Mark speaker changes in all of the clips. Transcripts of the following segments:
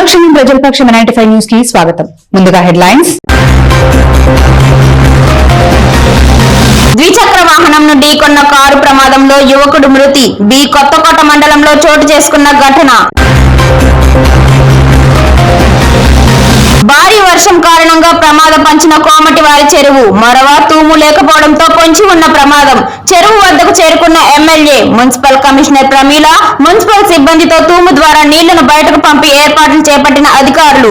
Speaker 1: అనుక్షణం ప్రజలపక్షం ninety five న్యూస్కి స్వాగతం. ముందుగా హెడ్లైన్స్.
Speaker 2: ద్విచక్ర వాహనం నుండి ఢీకొన్న కారు ప్రమాదంలో యువకుడు మృతి. బి కొత్తకోట మండలంలో చోటు చేసుకున్న ఘటన. భారీ వర్షం కారణంగా ప్రమాదం పంచిన కోమటి వారి చెరువు. మరవ తూము లేకపోవడంతో పొంచి ఉన్న ప్రమాదం. చెరువు వద్దకు చేరుకున్న MLA municipal commissioner Pramila municipal సిబ్బందితో తూము ద్వారా నీళ్ళను బయటకు పంపి ఏర్పాట్లు చేపట్టిన అధికారులు.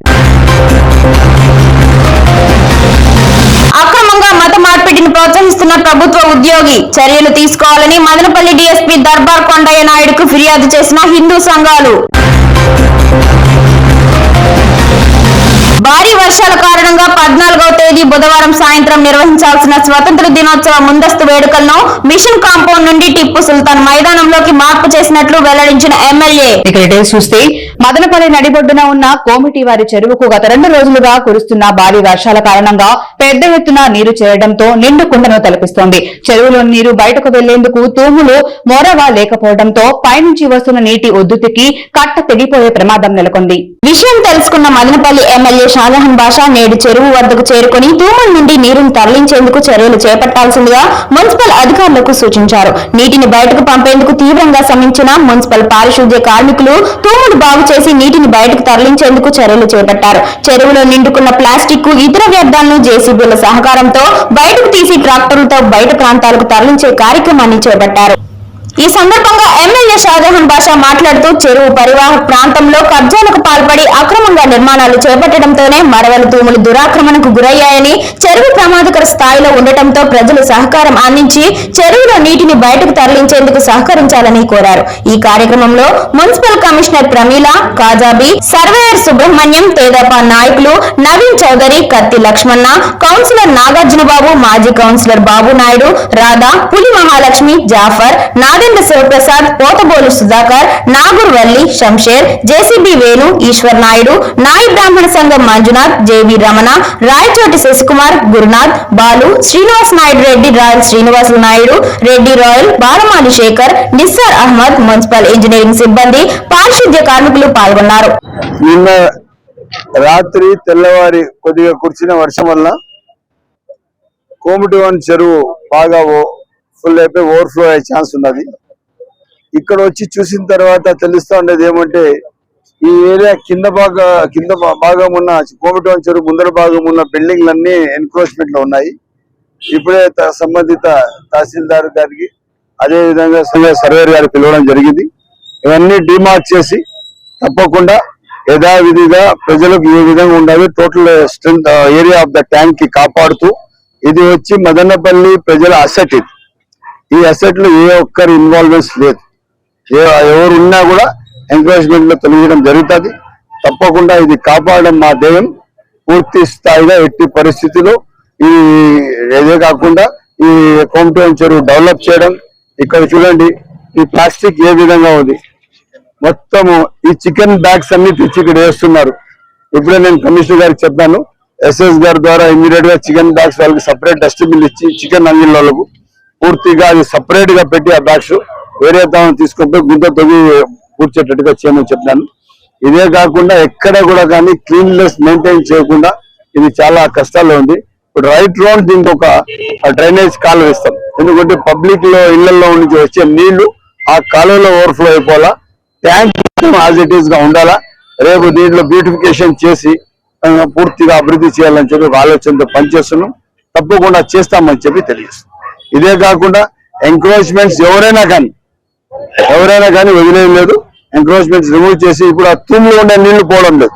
Speaker 2: అక్రమంగా మత మార్పిడిని ప్రోత్సహిస్తున్న ప్రభుత్వ ఉద్యోగి చర్యలు తీసుకోవాలని మదనపల్లి డీఎస్పీ దర్బార్ కొండయ్య నాయుడుకు ఫిర్యాదు చేసిన హిందూ సంఘాలు. భారీ వర్షాల కారణంగా పద్నాలుగవ తేదీ బుధవారం సాయంత్రం నిర్వహించాల్సిన స్వతంత్ర దినోత్సవ ముందస్తు వేడుకలను మిషన్ కాంపౌండ్ నుండి టిప్పు సుల్తాన్ మైదానంలోకి మార్పు చేసినట్లు వెల్లడించిన ఎమ్మెల్యే.
Speaker 1: ఇక్కడ చూస్తే మదనపల్లి నడిబొడ్డున ఉన్న కోమిటి వారి చెరువుకు గత రెండు రోజులుగా కురుస్తున్న భారీ వర్షాల కారణంగా పెద్ద ఎత్తున నీరు చేరడంతో నిండు కుండను తలపిస్తోంది. చెరువులోని నీరు బయటకు వెళ్ళేందుకు తూములు మొరవ లేకపోవడంతో పైనుంచి వస్తున్న నీటి ఒద్దుతికి కట్ట తెగిపోయే ప్రమాదం నెలకొంది.
Speaker 2: విషయం తెలుసుకున్న మదనపల్లి ఎమ్మెల్యే షాజహాన్ బాషా నేడు చెరువు వద్దకు చేరుకుని తూముల నుండి నీరును తరలించేందుకు చర్యలు చేపట్టాల్సిందిగా మున్సిపల్ అధికారులకు సూచించారు. నీటిని బయటకు పంపేందుకు తీవ్రంగా శ్రమించిన మున్సిపల్ పారిశుద్ధ్య కార్మికులు తూములు బాగు చేసి నీటిని బయటకు తరలించేందుకు చర్యలు చేపట్టారు. చెరువులో నిండుకున్న ప్లాస్టిక్ ఇతర వ్యర్థాలను జేసీబీల సహకారంతో బయటకు తీసి ట్రాక్టర్లతో బయట ప్రాంతాలకు తరలించే కార్యక్రమాన్ని చేపట్టారు. ఈ సందర్భంగా ఎమ్మెల్యే షాజహాన్ బాషా మాట్లాడుతూ చెరువు పరివాహక ప్రాంతంలో కబ్జాలకు పాల్పడి అక్రమంగా నిర్మాణాలు చేపట్టడంతోనే మరవల తూములు దురాక్రమణకు గురయ్యాయని చెరువు ప్రమాదకర స్థాయిలో ఉండటంతో ప్రజలు సహకారం అందించి చెరువులో నీటిని బయటకు తరలించేందుకు సహకరించాలని కోరారు. ఈ కార్యక్రమంలో municipal commissioner Pramila Kajabi surveyor Subrahmanyam తేదపా నాయకులు నవీన్ చౌదరి కత్తి లక్ష్మణ కౌన్సిలర్ నాగార్జునబాబు మాజీ councillor Babu Naidu Radha Puli Mahalakshmi Jafar Nagendra Sivaprasad Pothabolu Sudhakar Nagurvalli Shamsher JCB Venu Eswar Naidu Nayi Brahmana Sangham Manjunath J V Ramana Rayachoti Sasikumar Gurunath Balu Srinivas Naidu Reddy Royal Srinivasulu Naidu Reddy Royal Balamali Sekhar Nissar Ahmed municipal engineering సిబ్బంది పారిశుద్ధ్య కార్మికులు పాల్గొన్నారు.
Speaker 3: నిన్న రాత్రి తెల్లవారి కొద్దిగా కురిసిన వర్షం వల్ల కోమటివన్ చెరువు బాగా ఫుల్ అయిపోయి ఓవర్ఫ్లో అయ్యే ఛాన్స్ ఉన్నది. ఇక్కడ వచ్చి చూసిన తర్వాత తెలుస్తూ ఉండేది ఏమంటే ఈ ఏరియా కింద భాగ కింద భాగం ఉన్న కోమటివన్ చెరువు ముందర భాగం ఉన్న బిల్డింగ్లన్నీ ఎన్క్రోచ్మెంట్లో ఉన్నాయి. ఇప్పుడే సంబంధిత తహసీల్దార్ గారికి అదే విధంగా సర్వేర్ గారికి పిలవడం జరిగింది. ఇవన్నీ డిమార్క్ చేసి తప్పకుండా యథావిధిగా ప్రజలకు ఏ విధంగా ఉండాలి total strength area of the ట్యాంక్కి కాపాడుతూ ఇది వచ్చి మదనపల్లి ప్రజల అసెట్ ఇది. ఈ అసెట్లో ఏ ఒక్కరి ఇన్వాల్వ్మెంట్స్ లేదు. ఏ- ఎవరు ఉన్నా కూడా ఎంకరేజ్మెంట్లో తొలగించడం జరుగుతుంది. తప్పకుండా ఇది కాపాడడం మా ధ్యేయం. పూర్తి స్థాయిగా ఎట్టి పరిస్థితిలో ఈ ఏదే కాకుండా ఈ కోమటం చెరువు డెవలప్ చేయడం. ఇక్కడ చూడండి ఈ ప్లాస్టిక్ ఏ విధంగా ఉంది. మొత్తము ఈ చికెన్ బ్యాగ్స్ అన్ని తెచ్చి ఇక్కడ వేస్తున్నారు. ఇప్పుడే నేను కమిషనర్ గారికి చెప్పాను ఎస్ఎస్ గారి ద్వారా ఇమీడియట్గా చికెన్ బ్యాగ్స్ వాళ్ళకి సపరేట్ డస్ట్బిన్ ఇచ్చి చికెన్ అంగిళ్ళకు వాళ్ళకు పూర్తిగా అది సపరేట్గా పెట్టి ఆ బ్యాగ్స్ వేరే తాను తీసుకొని గుంత తొగి కూర్చేటట్టుగా చేయమని చెప్పాను. ఇదే కాకుండా ఎక్కడ కూడా కానీ క్లీన్లెస్ మెయింటైన్ చేయకుండా ఇది చాలా కష్టాల్లో ఉంది. ఇప్పుడు రైట్ రౌండ్ దీనికి ఒక డ్రైనేజ్ కాలువ ఇస్తాం ఎందుకంటే పబ్లిక్లో ఇళ్ళలో నుంచి వచ్చే నీళ్ళు ఆ కాలువలో ఓవర్ఫ్లో అయిపోవాలా. ట్యాంక్ యాజ్ ఇట్ ఈస్గా ఉండాలా. రేపు దీంట్లో బ్యూటిఫికేషన్ చేసి పూర్తిగా అభివృద్ధి చేయాలని చెప్పి ఒక ఆలోచనతో పనిచేస్తున్నాం. తప్పకుండా చేస్తామని చెప్పి తెలియజేస్తున్నాం. ఇదే కాకుండా ఎంక్రోచ్మెంట్స్ ఎవరైనా కానీ ఎవరైనా కానీ వదిలేయం లేదు. ఎంక్రోచ్మెంట్స్ రిమూవ్ చేసి ఇప్పుడు ఆ తూములు ఉండే నీళ్ళు పోవడం లేదు.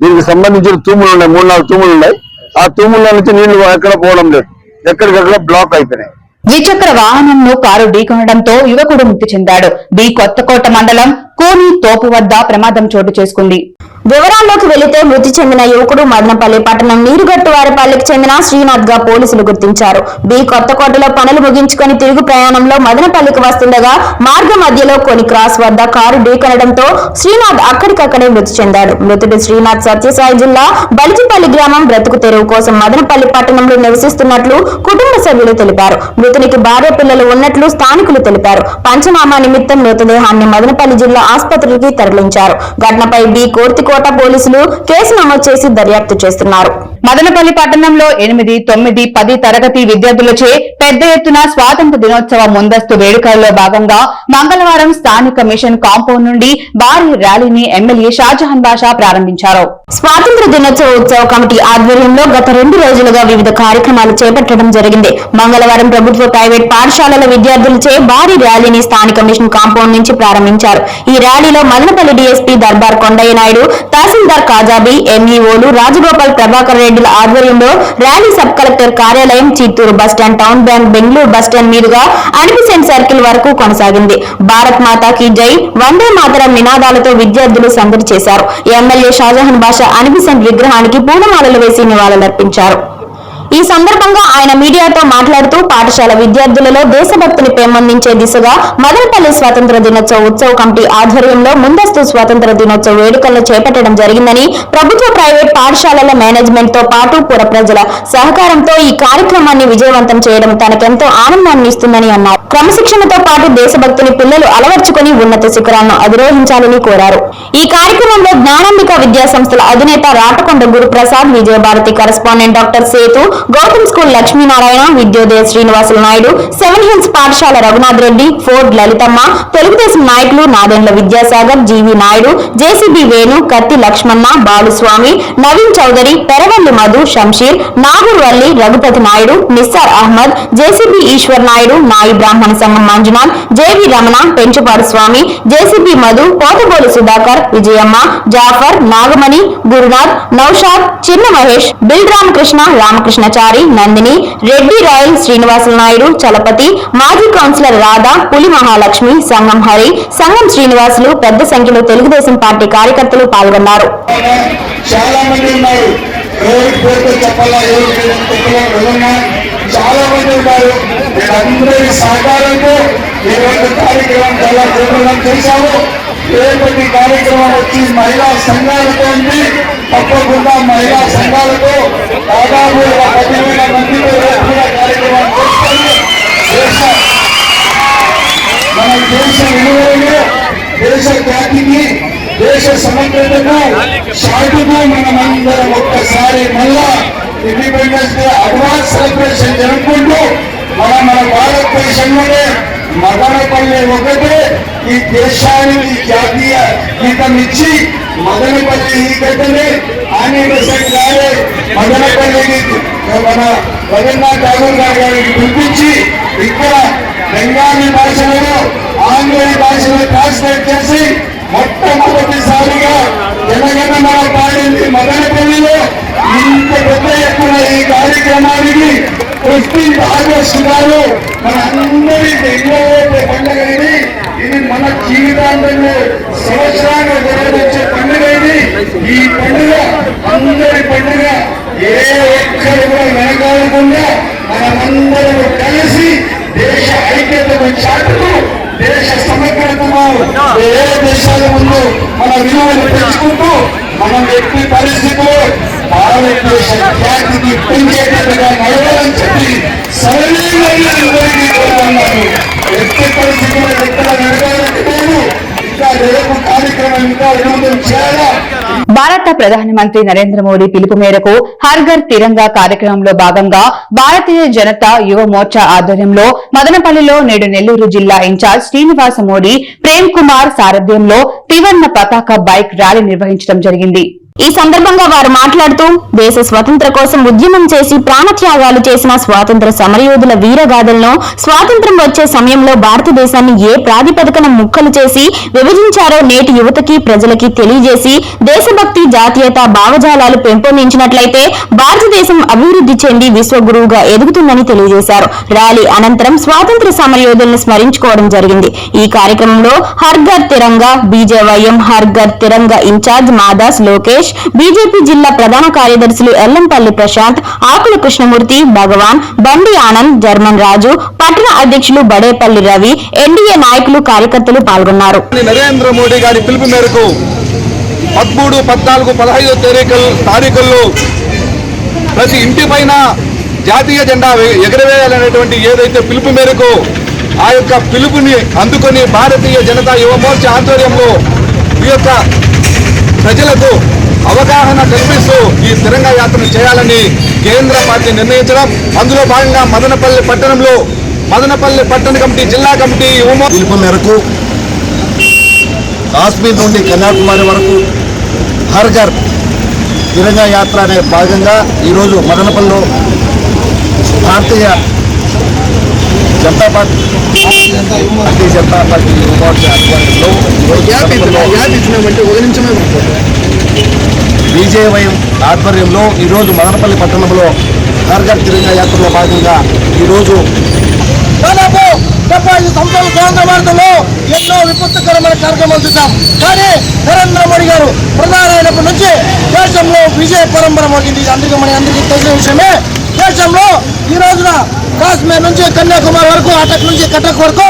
Speaker 3: దీనికి సంబంధించిన తూములు ఉన్నాయి మూడు నాలుగు తూములు ఉన్నాయి. ఆ తూముల నుంచి నీళ్ళు ఎక్కడ పోవడం లేదు. ఎక్కడికక్కడ బ్లాక్ అయిపోయినాయి.
Speaker 1: ద్విచక్ర వాహనంను కారు ఢీకొనడంతో యువకుడు మృతి చెందాడు. బి కొత్తకోట మండలం కోని తోపు వద్ద ప్రమాదం చోటు చేసుకుంది.
Speaker 2: వివరాల్లోకి వెళితే మృతి చెందిన యువకుడు మదనపల్లి పట్టణం నీరుగట్టు వారిపల్లికి చెందిన శ్రీనాథ్గా పోలీసులు గుర్తించారు. బి కొత్తకోటలో పనులు ముగించుకొని తిరుగు ప్రయాణంలో మదనపల్లికి వస్తుండగా మార్గ మధ్యలో కొన్ని క్రాస్ వద్ద కారు ఢీకొనడంతో శ్రీనాథ్ అక్కడికక్కడే మృతి చెందాడు. మృతుడు శ్రీనాథ్ సత్యసాయి జిల్లా బలిజిపల్లి గ్రామం బ్రతుకు తెరువు కోసం మదనపల్లి పట్టణంలో నివసిస్తున్నట్లు కుటుంబ సభ్యులు తెలిపారు. మృతునికి భార్య పిల్లలు ఉన్నట్లు స్థానికులు తెలిపారు. పంచనామా నిమిత్తం మృతదేహాన్ని మదనపల్లి జిల్లా ఆసుపత్రికి తరలించారు. ఘటనపై బి కోర్తికో కోట పోలీసులు కేసు నమోదు చేసి దర్యాప్తు చేస్తున్నారు.
Speaker 1: మదనపల్లి పట్టణంలో ఎనిమిది తొమ్మిది పది తరగతి విద్యార్థులచే పెద్ద ఎత్తున స్వాతంత్ర దినోత్సవ ముందస్తు వేడుకల్లో భాగంగా మంగళవారం స్థానిక మిషన్ కాంపౌండ్ నుండి భారీ ర్యాలీని ఎమ్మెల్యే షాజహాన్ బాషా ప్రారంభించారు.
Speaker 2: స్వాతంత్ర దినోత్సవ ఉత్సవ కమిటీ ఆధ్వర్యంలో గత రెండు రోజులుగా వివిధ కార్యక్రమాలు చేపట్టడం జరిగింది. మంగళవారం ప్రభుత్వ ప్రైవేట్ పాఠశాలల విద్యార్థులచే భారీ ర్యాలీని స్థానిక మిషన్ కాంపౌండ్ నుంచి ప్రారంభించారు. ఈ ర్యాలీలో మదనపల్లి డీఎస్పీ దర్బార్ కొండయ్య నాయుడు తహసీల్దార్ కాజాబి ఎంఈఓలు రాజగోపాల్ ప్రభాకర్ రెడ్డిల ఆధ్వర్యంలో ర్యాలీ సబ్ కలెక్టర్ కార్యాలయం Chittoor bus stand town bank Bengaluru bus stand మీదుగా అనిపిసెంట్ సర్కిల్ వరకు కొనసాగింది. భారత్ మాతాకి జై. వందే మాతరం నినాదాలతో విద్యార్థులు సందడి చేశారు. ఎమ్మెల్యే షాజహాన్ బాషా అనిపిసెంట్ విగ్రహానికి పూలమాలలు వేసి నివాళులర్పించారు. ఈ సందర్భంగా ఆయన మీడియాతో మాట్లాడుతూ పాఠశాల విద్యార్థులలో దేశభక్తిని పెంపొందించే దిశగా మదనపల్లి స్వాతంత్ర దినోత్సవ ఉత్సవ కమిటీ ఆధ్వర్యంలో ముందస్తు స్వాతంత్ర దినోత్సవ వేడుకలను చేపట్టడం జరిగిందని ప్రభుత్వ ప్రైవేట్ పాఠశాలల మేనేజ్మెంట్తో పాటు పుర ప్రజల సహకారంతో ఈ కార్యక్రమాన్ని విజయవంతం చేయడం తనకెంతో ఆనందాన్ని ఇస్తుందని అన్నారు. క్రమశిక్షణతో పాటు దేశభక్తిని పిల్లలు అలవర్చుకుని ఉన్నత శిఖరాలను అధిరోహించాలని కోరారు. ఈ కార్యక్రమంలో జ్ఞానాంబిక విద్యా సంస్థల అధినేత Ratakonda Guruprasad Vijayabharathi correspondent doctor Sethu Gautam school Lakshminarayana Vidyodaya Srinivasulu Naidu seven hills పాఠశాల రఘునాథ్ రెడ్డి ఫోర్డ్ లలితమ్మ తెలుగుదేశం నాయకులు Nadendla Vidyasagar G V Naidu JCB Venu Katti Lakshmana Baluswamy Naveen Chowdary Peravalli Madhu Shamsheer Nagurvalli Raghupathi Naidu Nissar Ahmed JCB Eswar Naidu Nayi Brahmana Sangham Manjunath J V Ramana Penchupadu Swamy JCB Madhu Pothabolu Sudhakar Vijayamma Jafar Nagamani Gurunath Naushad Chinna Mahesh Bill Ramakrishna Ramakrishna Ramakrishnachari Nandini Reddy Royal Srinivasa Naidu Chalapathi మాజీ councillor Radha Puli Mahalakshmi సంగం హరి సంగం శ్రీనివాసులు పెద్ద సంఖ్యలో Telugu Desam party కార్యకర్తలు పాల్గొన్నారు.
Speaker 4: చాలా మంది ఉన్నారు చాలా మంది ఉన్నారు. వీళ్ళందరి సహకారంతో కార్యక్రమం చాలా తీవ్రంగా చేశాము రేపటి కార్యక్రమం వచ్చి మహిళా సంఘాలతో ఉంది తప్పకుండా మహిళా సంఘాలతో దాదాపు ఒక పదివేల మందితో రేపు కూడా కార్యక్రమం చేస్తాము. దేశ మన దేశ విలువలను దేశ జాతికి దేశ సమగ్రతకు షాటుకు మనమందరం ఒక్కసారి మళ్ళా ఇండిపెండెన్స్ డే అడ్వాన్స్ సెలబ్రేషన్ జరుపుకుంటూ మన మన భారతదేశంలోనే మదనపల్లి ఒకటే ఈ దేశానికి జాతీయ గీతం ఇచ్చి మదనపల్లి ఈ గడ్డనే ఆనిబెసెంట్ గారే మదనపల్లిని మన రవీంద్రనాథ్ ఠాగూర్ గారి గారికి పిలిపించి ఇక్కడ బెంగాలీ భాషలో ఆంగ్లేయ భాషలో ట్రాన్స్లేట్ చేసి మొట్టమొదటిసారిగా తెలంగాణ పాడింది మదనపల్లిలో ఇంత పెద్ద ఎత్తున ఈ కార్యక్రమానికి ఫిఫ్టీన్త్ ఆగస్టు గారు మన అందరి పండుగ ఇది ఇది మన జీవితాంతంలో సంవత్సరాన్ని జరగవచ్చే పండుగ ఇది ఈ పండుగ అందరి పండుగ ఏ ఒక్కరు కూడా వెనకాలకుండా మనమందరం కలిసి దేశ ఐక్యతను చాటుతూ దేశ సమగ్రతను ఏ దేశాల ముందు మన విలువలు పెంచుకుంటూ మనం ఎట్టి పరిస్థితుల్లో భారతదేశ ఖ్యాతిని పెంచేటట్టుగా నడవాలని చెప్పి కోరుతున్నాను ఎట్టి పరిస్థితుల్లో ఎక్కడ నడవాలని లేదు
Speaker 1: భారత ప్రధానమంత్రి నరేంద్ర మోడీ పిలుపు మేరకు హర్ ఘర్ తిరంగా కార్యక్రమంలో భాగంగా భారతీయ జనతా యువ మోర్చా ఆధ్వర్యంలో మదనపల్లిలో నేడు నెల్లూరు జిల్లా ఇన్ఛార్జ్ శ్రీనివాస మోడీ ప్రేమ్ కుమార్ సారథ్యంలో త్రివర్ణ పతాక బైక్ ర్యాలీ నిర్వహించడం జరిగింది.
Speaker 2: ఈ సందర్భంగా వారు మాట్లాడుతూ దేశ స్వతంత్ర కోసం ఉద్యమం చేసి ప్రాణత్యాగాలు చేసిన స్వాతంత్ర సమరయోధుల వీరగాథలను స్వాతంత్రం వచ్చే సమయంలో భారతదేశాన్ని ఏ ప్రాతిపదికన ముక్కలు చేసి విభజించారో నేటి యువతకి ప్రజలకి తెలియజేసి దేశభక్తి జాతీయత భావజాలాలు పెంపొందించినట్లయితే భారతదేశం అభివృద్ధి చెంది విశ్వగురువుగా ఎదుగుతుందని తెలియజేశారు. ర్యాలీ అనంతరం స్వాతంత్ర సమరయోధులను స్మరించుకోవడం జరిగింది. ఈ కార్యక్రమంలో హర్ఘర్ తిరంగా బీజేవైఎం హర్ఘర్ తిరంగా ఇన్ఛార్జ్ మాదాస్ లోకేష్ సురేష్ బీజేపీ జిల్లా ప్రధాన కార్యదర్శులు ఎల్లంపల్లి ప్రశాంత్ ఆకుల కృష్ణమూర్తి భగవాన్ బండి ఆనంద్ జర్మన్ రాజు పట్టణ అధ్యక్షులు బడేపల్లి రవి ఎన్డీఏ నాయకులు కార్యకర్తలు పాల్గొన్నారు.
Speaker 5: నరేంద్ర మోడీ గారి పిలుపు మేరకు పదమూడు పద్నాలుగు పదహైదు తారీఖుల్లో ప్రతి ఇంటి పైన జాతీయ జెండా ఎగరవేయాలనేటువంటి ఏదైతే పిలుపు మేరకు ఆ యొక్క పిలుపుని అందుకొని భారతీయ జనతా యువ మోర్చా ఆధ్వర్యంలో ఈ యొక్క ప్రజలకు అవగాహన కల్పిస్తూ ఈ తిరంగా యాత్రను చేయాలని కేంద్ర పార్టీ నిర్ణయించడం. అందులో భాగంగా మదనపల్లి పట్టణంలో మదనపల్లి పట్టణ కమిటీ జిల్లా కమిటీ ఉమో
Speaker 6: పిలుపు మేరకు కాశ్మీర్ నుండి కన్యాకుమారి వరకు హర్ ఘర్ తిరంగా యాత్ర అనే భాగంగా ఈరోజు మదనపల్లిలో భారతీయ జనతా పార్టీ భారతీయ జనతా పార్టీ యువ మోర్చా ఆధ్వర్యంలో ఈరోజు ఆధ్వర్యంలో ఈరోజు మదనపల్లి పట్టణంలో హర్ తిరంగా యాత్రలో భాగంగా ఈరోజు దాదాపు డెబ్బై ఐదు సంవత్సరాల స్వాతంత్ర భారతంలో ఎన్నో విపత్తుకరమైన కార్యక్రమాలు చూసాం కానీ నరేంద్ర మోడీ గారు ప్రధాని అయినప్పటి నుంచి దేశంలో విజయ పరంపర మోగింది. అందుకే అందరికీ మన అందరికీ తెలిసిన విషయమే దేశంలో ఈ రోజున కాశ్మీర్ నుంచి కన్యాకుమారి వరకు అటక్ నుంచి కటక్ వరకు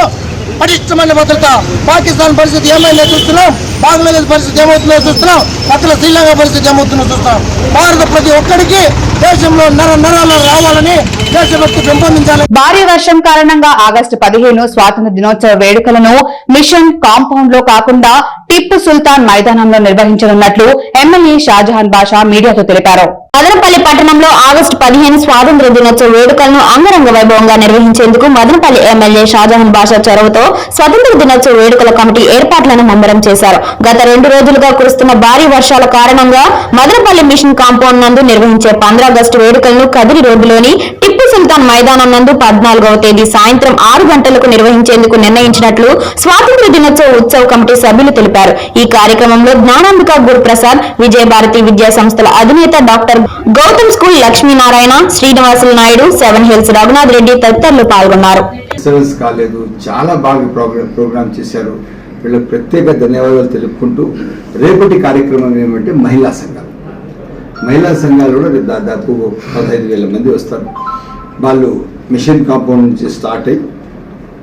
Speaker 6: పటిష్టమైన భద్రత. పాకిస్తాన్ పరిస్థితి ఏమైందో చూస్తున్నాం. బంగ్లాదేశ్ పరిస్థితి ఏమవుతుందో చూస్తున్నాం. అక్కడ శ్రీలంక పరిస్థితి ఏమవుతుందో చూస్తున్నాం. భారత ప్రతి ఒక్కరికి దేశంలో నర నరాలు రావాలని దేశభక్తి పెంపొందించాలి.
Speaker 1: భారీ వర్షం కారణంగా ఆగస్టు పదిహేను స్వాతంత్ర దినోత్సవ వేడుకలను మిషన్ కాంపౌండ్లో కాకుండా టిప్పు సుల్తాన్ మైదానంలో నిర్వహించనున్నట్లు ఎమ్మెల్యే షాజహాన్ బాషా మీడియాతో తెలిపారు.
Speaker 2: మదనపల్లి పట్టణంలో ఆగస్టు పదిహేను స్వాతంత్ర దినోత్సవ వేడుకలను అంగరంగ వైభవంగా నిర్వహించేందుకు మదనపల్లి ఎమ్మెల్యే షాజహాన్ బాషా చొరవతో స్వతంత్ర దినోత్సవ వేడుకల కమిటీ ఏర్పాట్లను ముమ్మరం చేశారు. గత రెండు రోజులుగా కురుస్తున్న భారీ వర్షాల కారణంగా మదనపల్లి మిషన్ కాంపౌండ్ నందు నిర్వహించే ఆగస్టు వేడుకలను కదిరి రోడ్డులోని టిప్పు సుల్తాన్ మైదానం నందు పద్నాలుగవ తేదీ సాయంత్రం ఆరు గంటలకు నిర్వహించేందుకు నిర్ణయించినట్లు స్వాతంత్ర దినోత్సవ ఉత్సవ కమిటీ సభ్యులు తెలిపారు. ఈ కార్యక్రమంలో జ్ఞానాంబిక గురుప్రసాద్ విజయభారతి విద్యా సంస్థల అధినేత doctor Gautam school Lakshminarayana Srinivasulu Naidu seven hills Raghunath Reddy తదితరులు పాల్గొన్నారు.
Speaker 3: సర్వీస్ కాలేదు. చాలా బాగా ప్రోగ్రామ్ చేశారు. వీళ్ళకి ప్రత్యేక ధన్యవాదాలు తెలుపుకుంటూ రేపటి కార్యక్రమం ఏమంటే మహిళా సంఘం. మహిళా సంఘాలు కూడా రేపు దాదాపు పదహైదు వేల మంది వస్తారు. వాళ్ళు మిషన్ కాంపౌండ్ నుంచి స్టార్ట్ అయ్యి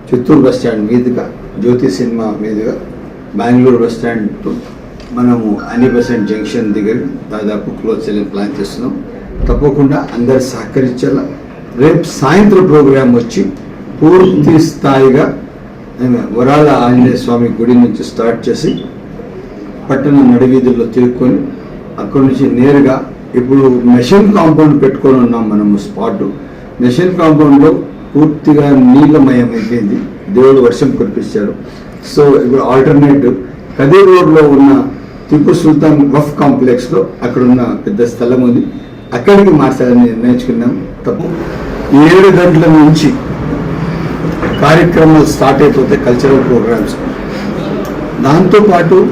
Speaker 3: చిత్తూరు బస్ స్టాండ్ మీదుగా జ్యోతి సినిమా మీదుగా బెంగళూరు బస్ స్టాండ్ టు మనము అన్ని బస్ జంక్షన్ దగ్గర దాదాపు క్లోజ్ చేయడానికి ప్లాన్ చేస్తున్నాం. తప్పకుండా అందరు సహకరించాలా? రేపు సాయంత్రం ప్రోగ్రాం వచ్చి పూర్తి స్థాయిగా ఆమె వరాల ఆంజనేయ స్వామి గుడి నుంచి స్టార్ట్ చేసి పట్టణ నడివీధుల్లో తిరుక్కొని అక్కడి నుంచి నేరుగా ఇప్పుడు మెషిన్ కాంపౌండ్ పెట్టుకొని ఉన్నాం మనము స్పాట్. మెషిన్ కాంపౌండ్లో పూర్తిగా నీళ్ళమయం అయిపోయింది దేవుడు వర్షం కురిపించాడు. సో ఇప్పుడు ఆల్టర్నేట్ కదే రోడ్లో ఉన్న టిప్పు సుల్తాన్ వఫ్ కాంప్లెక్స్లో అక్కడ ఉన్న పెద్ద స్థలం ఉంది. అక్కడికి మార్చాలని నిర్ణయించుకున్నాం. తప్పు. ఏడు గంటల నుంచి కార్యక్రమాలు స్టార్ట్ అయిపోతాయి కల్చరల్ ప్రోగ్రామ్స్ దాంతోపాటు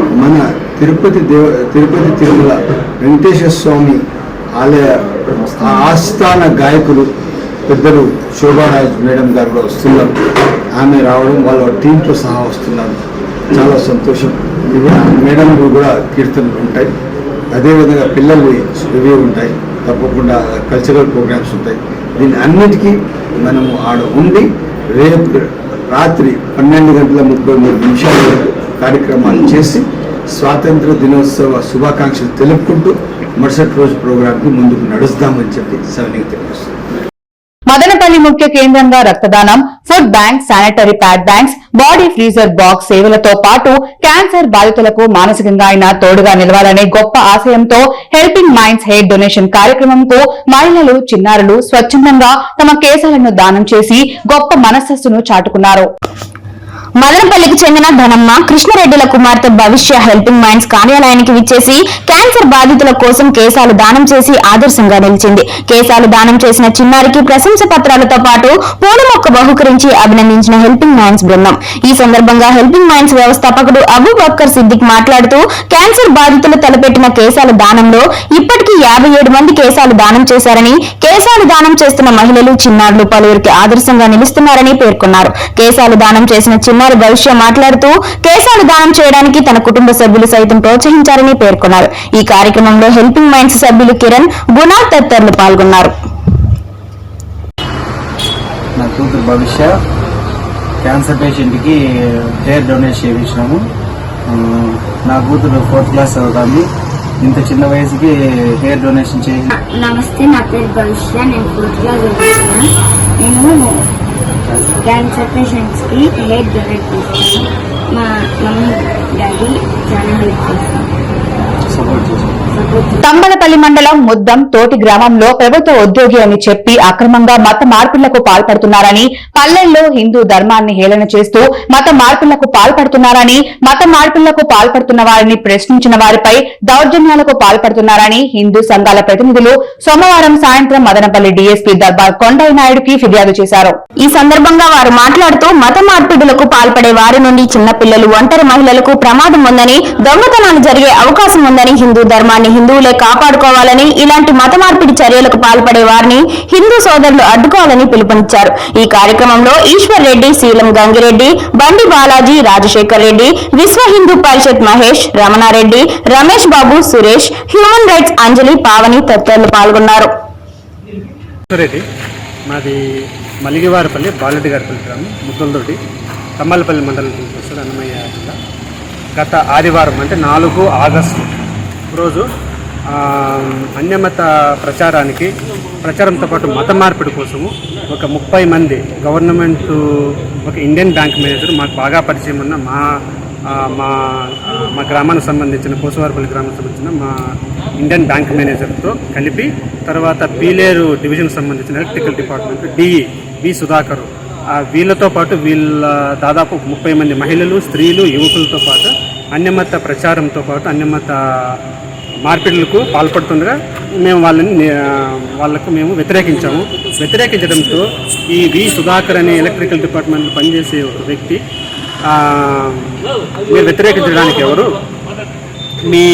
Speaker 3: మన తిరుపతి దేవ తిరుపతి తిరుమల వెంకటేశ్వర స్వామి ఆలయ ఆస్థాన గాయకులు పెద్దలు శోభారాజ్ మేడం గారు కూడా వస్తున్నారు. ఆమె రావడం వాళ్ళ టీంతో సహా వస్తున్నారు. చాలా సంతోషం. ఇవి మేడం కూడా కీర్తనలు ఉంటాయి. అదేవిధంగా పిల్లలు ఇవి ఉంటాయి. తప్పకుండా కల్చరల్ ప్రోగ్రామ్స్ ఉంటాయి. దీని అన్నిటికీ మనము ఆడ ఉండి రేపు రాత్రి పన్నెండు గంటల ముప్పై మూడు నిమిషాల వరకు కార్యక్రమాలు చేసి స్వాతంత్ర దినోత్సవ శుభాకాంక్షలు తెలుపుకుంటూ మరుసటి రోజు ప్రోగ్రాంకి ముందుకు నడుస్తామని చెప్పి సవినీకి తెలియజేస్తున్నాను.
Speaker 1: మదనపల్లి ముఖ్య కేంద్రంగా రక్తదానం food bank sanitary pad banks body freezer box సేవలతో పాటు క్యాన్సర్ బాధితులకు మానసికంగా అయినా తోడుగా నిలవాలనే గొప్ప ఆశయంతో హెల్పింగ్ మైండ్స్ హెయిర్ డొనేషన్ కార్యక్రమంకు మహిళలు చిన్నారులు స్వచ్ఛందంగా తమ కేశాలను దానం చేసి గొప్ప మనస్సస్సును చాటుకున్నారు.
Speaker 2: మదనపల్లికి చెందిన ధనమ్మ కృష్ణారెడ్డిల కుమార్తె భవిష్య హెల్పింగ్ మైండ్స్ కార్యాలయానికి విచ్చేసి క్యాన్సర్ బాధితుల కోసం కేశాలు దానం చేసి ఆదర్శంగా నిలిచింది. కేశాలు దానం చేసిన చిన్నారికి ప్రశంస పత్రాలతో పాటు పూల మొక్క బహుకరించి అభినందించిన హెల్పింగ్ మైండ్స్ బృందం. ఈ సందర్భంగా హెల్పింగ్ మైండ్స్ వ్యవస్థాపకుడు అబూబక్కర్ సిద్దిక్ మాట్లాడుతూ క్యాన్సర్ బాధితులు తలపెట్టిన కేశాల దానంలో ఇప్పటికీ యాభై ఏడు మంది కేశాలు దానం చేశారని కేశాలు దానం చేస్తున్న మహిళలు చిన్నారులు పలువురికి ఆదర్శంగా నిలుస్తున్నారని పేర్కొన్నారు. కేశాలు దానం చేసిన చిన్న చిన్నారి భవిష్య మాట్లాడుతూ కేశాలు దానం చేయడానికి తన కుటుంబ సభ్యులు సైతం ప్రోత్సహించారని పేర్కొన్నారు. ఈ కార్యక్రమంలో హెల్పింగ్ మైండ్స్ సభ్యులు కిరణ్ గుణ తదితరులు పాల్గొన్నారు.
Speaker 7: నా కూతురు భవిష్య క్యాన్సర్ పేషెంట్కి హెయిర్ డొనేట్ చేయించినాము. నా కూతురు ఫోర్త్ క్లాస్ చదువుతుంది. ఇంత చిన్న వయసుకి హెయిర్ డొనేషన్ చేసి
Speaker 8: నమస్తే నా పేరు భవిష్య నేను ఫోర్త్లో చదువుతున్నా నేను క్యాన్సర్ పేషెంట్స్కి హెయిర్ డొనేట్ చేస్తాను మా మమ్మీ డాడీ చాలా హెల్ప్ చేస్తాను
Speaker 1: తంబలపల్లి మండలం ముద్దం తోటి గ్రామంలో ప్రభుత్వ ఉద్యోగి అని చెప్పి అక్రమంగా మత మార్పులకు పాల్పడుతున్నారని పల్లెల్లో హిందూ ధర్మాన్ని హేళన చేస్తూ మత మార్పులకు పాల్పడుతున్నారని మత మార్పులకు పాల్పడుతున్న వారిని ప్రశ్నించిన వారిపై దౌర్జన్యాలకు పాల్పడుతున్నారని హిందూ సంఘాల ప్రతినిధులు సోమవారం సాయంత్రం మదనపల్లి డీఎస్పీ దర్బార్ కొండయ్య నాయుడుకి ఫిర్యాదు చేశారు.
Speaker 2: ఈ సందర్భంగా వారు మాట్లాడుతూ మత మార్పిడులకు పాల్పడే వారి నుండి చిన్నపిల్లలు ఒంటరి మహిళలకు ప్రమాదం ఉందని దొంగతనాలు జరిగే అవకాశం ఉందని హిందూ ధర్మాన్ని హిందువులే కాపాడుకోవాలని ఇలాంటి మత మార్పిడి చర్యలకు పాల్పడే వారిని హిందూ సోదరులు అడ్డుకోవాలని పిలుపునిచ్చారు. ఈ కార్యక్రమంలో ఈశ్వర్ రెడ్డి శీలం గంగిరెడ్డి బండి బాలాజీ రాజశేఖర్ రెడ్డి విశ్వ హిందూ పరిషత్ మహేష్ రమణారెడ్డి రమేష్ బాబు సురేష్ హ్యూమన్ రైట్స్ అంజలి పావని తదితరులు పాల్గొన్నారు.
Speaker 9: మాది మలిగివారపల్లి బాలరెడ్డి గారిపల్లి గ్రామం ముద్దలతోటి మండలం నుంచి వస్తుంది అన్నమయ్య జిల్లా. గత ఆదివారం అంటే నాలుగు ఆగస్టు రోజు అన్యమత ప్రచారానికి ప్రచారంతో పాటు మత మార్పిడి కోసము ఒక ముప్పై మంది గవర్నమెంట్ ఒక ఇండియన్ బ్యాంక్ మేనేజర్ మాకు బాగా పరిచయం ఉన్న మా మా మా గ్రామానికి సంబంధించిన కోసవారపల్లి గ్రామానికి సంబంధించిన మా ఇండియన్ బ్యాంక్ మేనేజర్తో కలిపి తర్వాత పీలేరు డివిజన్ సంబంధించిన electrical department D E V Sudhakar ఆ, వీళ్ళతో పాటు వీళ్ళ దాదాపు ముప్పై మంది మహిళలు స్త్రీలు యువకులతో పాటు అన్యమత ప్రచారంతో పాటు అన్యమత మార్పిడులకు పాల్పడుతుండగా మేము వాళ్ళని వాళ్ళకు వాళ్ళకు మేము వ్యతిరేకించాము. వ్యతిరేకించడంతో ఈ వి సుధాకర్ అనే ఎలక్ట్రికల్ డిపార్ట్మెంట్లో పనిచేసే ఒక వ్యక్తి మీరు వ్యతిరేకించడానికి ఎవరు? మీ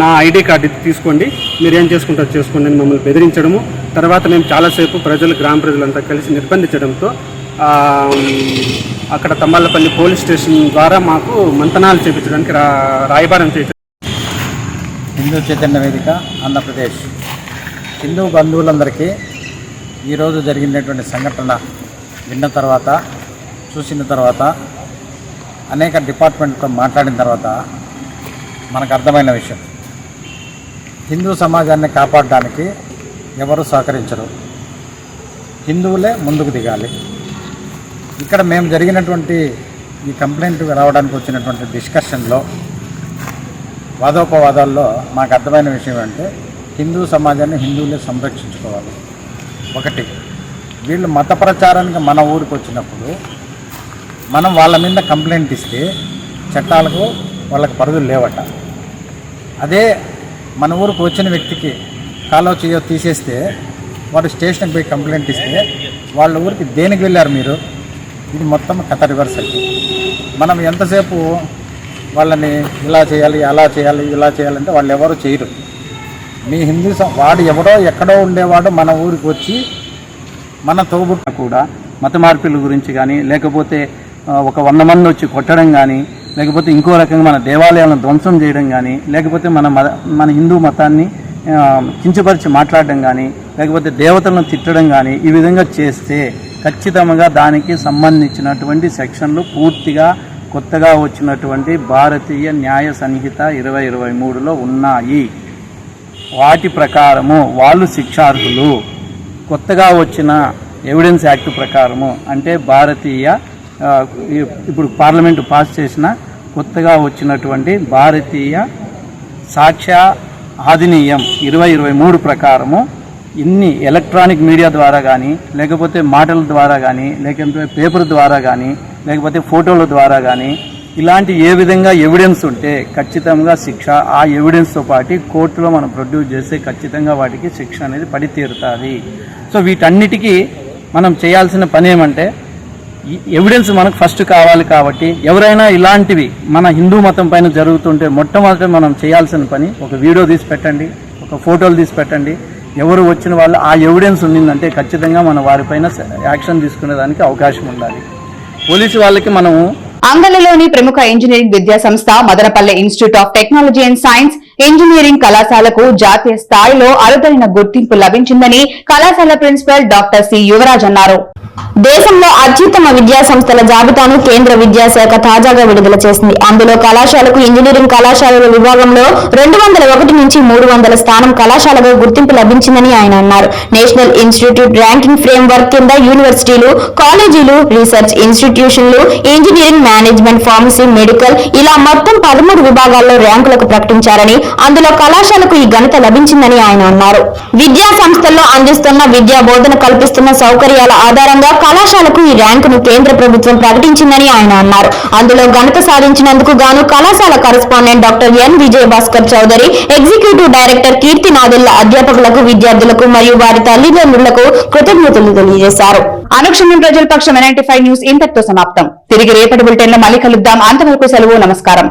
Speaker 9: నా ఐడి కార్డు ఇది తీసుకోండి మీరు ఏం చేసుకుంటారు చేసుకోండి అని మమ్మల్ని బెదిరించడము. తర్వాత మేము చాలాసేపు ప్రజలు గ్రామ ప్రజలంతా కలిసి నిర్బంధించడంతో అక్కడ తంబాలపల్లి పోలీస్ స్టేషన్ ద్వారా మాకు మంతనాలు చేపించడానికి రా రాయబారం చేయించడం
Speaker 7: హిందూ చైతన్య వేదిక ఆంధ్రప్రదేశ్. హిందూ బంధువులందరికీ ఈరోజు జరిగినటువంటి సంఘటన విన్న తర్వాత చూసిన తర్వాత అనేక డిపార్ట్మెంట్తో మాట్లాడిన తర్వాత మనకు అర్థమైన విషయం. హిందూ సమాజాన్ని కాపాడడానికి ఎవరు సహకరించరు. హిందువులే ముందుకు దిగాలి. ఇక్కడ మేము జరిగినటువంటి ఈ కంప్లైంట్ రావడానికి వచ్చినటువంటి డిస్కషన్లో వాదోపవాదాల్లో మాకు అర్థమైన విషయం అంటే హిందూ సమాజాన్ని హిందువులే సంరక్షించుకోవాలి. ఒకటి వీళ్ళు మత ప్రచారానికి మన ఊరికి వచ్చినప్పుడు మనం వాళ్ళ మీద కంప్లైంట్ ఇస్తే చట్టాలకు వాళ్ళకి పరిధులు లేవట. అదే మన ఊరికి వచ్చిన వ్యక్తికి కాలో చేయో తీసేస్తే వాడు స్టేషన్కి పోయి కంప్లైంట్ ఇస్తే వాళ్ళ ఊరికి దేనికి వెళ్ళారు మీరు? ఇది మొత్తం కథ రివర్స్ అయితే మనం ఎంతసేపు వాళ్ళని ఇలా చేయాలి అలా చేయాలి ఇలా చేయాలంటే వాళ్ళు ఎవరు చేయరు. మీ హిందూ వాడు ఎవడో ఎక్కడో ఉండేవాడు మన ఊరికి వచ్చి మన తోబుట్ట
Speaker 9: కూడా మత మార్పిల గురించి కానీ లేకపోతే ఒక వంద మంది వచ్చి కొట్టడం కానీ లేకపోతే ఇంకో రకంగా మన దేవాలయాలను ధ్వంసం చేయడం కానీ లేకపోతే మన మత మన హిందూ మతాన్ని కించపరిచి మాట్లాడడం కానీ లేకపోతే దేవతలను తిట్టడం కానీ ఈ విధంగా చేస్తే ఖచ్చితంగా దానికి సంబంధించినటువంటి సెక్షన్లు పూర్తిగా కొత్తగా వచ్చినటువంటి భారతీయ న్యాయ సంహిత ఇరవై ఇరవై మూడులో ఉన్నాయి. వాటి ప్రకారము వాళ్ళు శిక్షార్హులు. కొత్తగా వచ్చిన ఎవిడెన్స్ యాక్ట్ ప్రకారము అంటే భారతీయ ఇప్పుడు పార్లమెంటు పాస్ చేసిన కొత్తగా వచ్చినటువంటి భారతీయ సాక్ష్య ఆధినీయం ఇరవై ఇరవై మూడు ప్రకారము ఇన్ని ఎలక్ట్రానిక్ మీడియా ద్వారా కానీ లేకపోతే మాటల ద్వారా కానీ లేకపోతే పేపర్ ద్వారా కానీ లేకపోతే ఫోటోల ద్వారా కానీ ఇలాంటి ఏ విధంగా ఎవిడెన్స్ ఉంటే ఖచ్చితంగా శిక్ష ఆ ఎవిడెన్స్తో పాటు కోర్టులో మనం ప్రొడ్యూస్ చేస్తే ఖచ్చితంగా వాటికి శిక్ష అనేది పడి తీరుతుంది. సో వీటన్నిటికీ మనం చేయాల్సిన పని ఏమంటే ఎవిడెన్స్ మనకు ఫస్ట్ కావాలి కాబట్టి ఎవరైనా ఇలాంటివి మన హిందూ మతం పైన జరుగుతుంటే మొట్టమొదట మనం చేయాల్సిన పని ఒక వీడియో తీసి పెట్టండి ఒక ఫోటోలు తీసి పెట్టండి. ఎవరు వచ్చిన వాళ్ళు ఆ ఎవిడెన్స్ ఉండిందంటే ఖచ్చితంగా మన వారిపైన యాక్షన్ తీసుకునేదానికి అవకాశం ఉండాలి. పోలీసు వాళ్ళకి మనము
Speaker 1: అంగళ్ళలోని ప్రముఖ ఇంజనీరింగ్ విద్యా సంస్థ Madanapalle institute of technology and science engineering కళాశాలకు జాతీయ స్థాయిలో అరుదైన గుర్తింపు లభించిందని కళాశాల ప్రిన్సిపల్ డాక్టర్ సి యువరాజ్ అన్నారు.
Speaker 2: దేశంలో అత్యుత్తమ విద్యా సంస్థల జాబితాను కేంద్ర విద్యాశాఖ తాజాగా విడుదల చేసింది. అందులో కళాశాలకు ఇంజనీరింగ్ కళాశాలల విభాగంలో రెండు వందల ఒకటి నుంచి మూడు వందల స్థానం కళాశాలగా గుర్తింపు లభించిందని ఆయన అన్నారు. National institute ranking framework కింద యూనివర్సిటీలు కాలేజీలు రీసెర్చ్ ఇన్స్టిట్యూషన్లు ఇంజనీరింగ్ మేనేజ్మెంట్ ఫార్మసీ మెడికల్ ఇలా మొత్తం పదమూడు విభాగాల్లో ర్యాంకులకు ప్రకటించారని అందులో కళాశాలకు ఈ ఘనత లభించిందని ఆయన అన్నారు. విద్యా సంస్థల్లో అందిస్తున్న విద్యా బోధన కల్పిస్తున్న సౌకర్యాల ఆధారంగా కళాశాలకు ఈ ర్యాంకును కేంద్ర ప్రభుత్వం ప్రకటించిందని ఆయన అన్నారు. అందులో ఘనత సాధించినందుకు గాను కళాశాల correspondent doctor N Vijaya Bhaskar Chowdary executive director Keerthi Nadella అధ్యాపకులకు విద్యార్థులకు మరియు వారి తల్లిదండ్రులకు కృతజ్ఞతలు తెలియజేశారు.
Speaker 1: అనుక్షణం ప్రజల పక్షం ఎన్ఐటీ ఫైవ్ న్యూస్ ఇంతటితో సమాప్తం. తిరిగి రేపటి బులెటిన్లో మళ్ళీ కలుద్దాం. అంతవరకు సెలవు నమస్కారం.